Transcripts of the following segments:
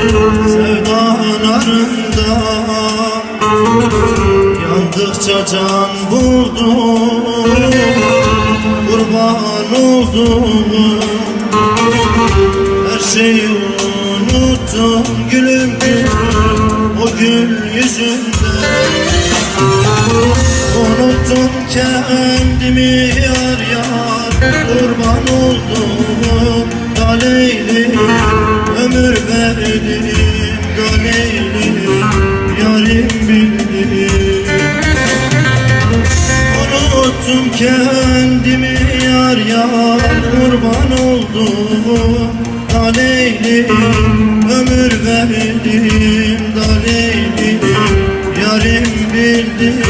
Sevda narında Yandıkça can buldum Kurban oldum Her şeyi unuttum gülüm O gül yüzünde Unuttum kendimi yar yar Kurban oldum Taleyh da Leylim Yarim bildim. Unuttum kendimi yar yar Kurban oldum. Da Leylim Ömür verdim. Da Leylim Yarim bildim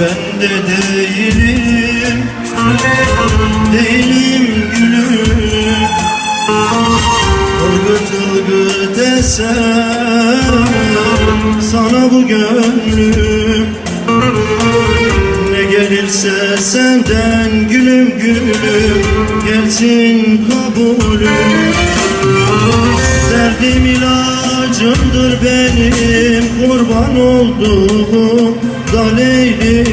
Ben de değilim. Değilim gülüm. Ilgıt ılgıt desem Sana bu gönlüm. Ne gelirse senden gülüm gülüm Gelsin kabulüm. Derdim ilacımdır benim Kurban olduğum da Leyli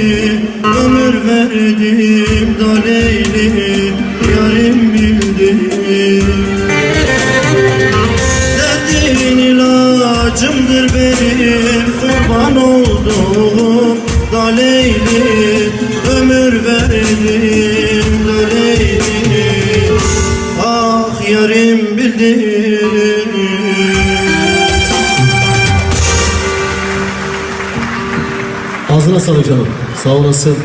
Ömür verdim da Leyli Yarim bildim. Derdin ilacımdır benim Kurban olduğum da Leyli Ömür verdim da Leyli Ah yarim bildim Ağzına sağlık canım. Sağ olasın.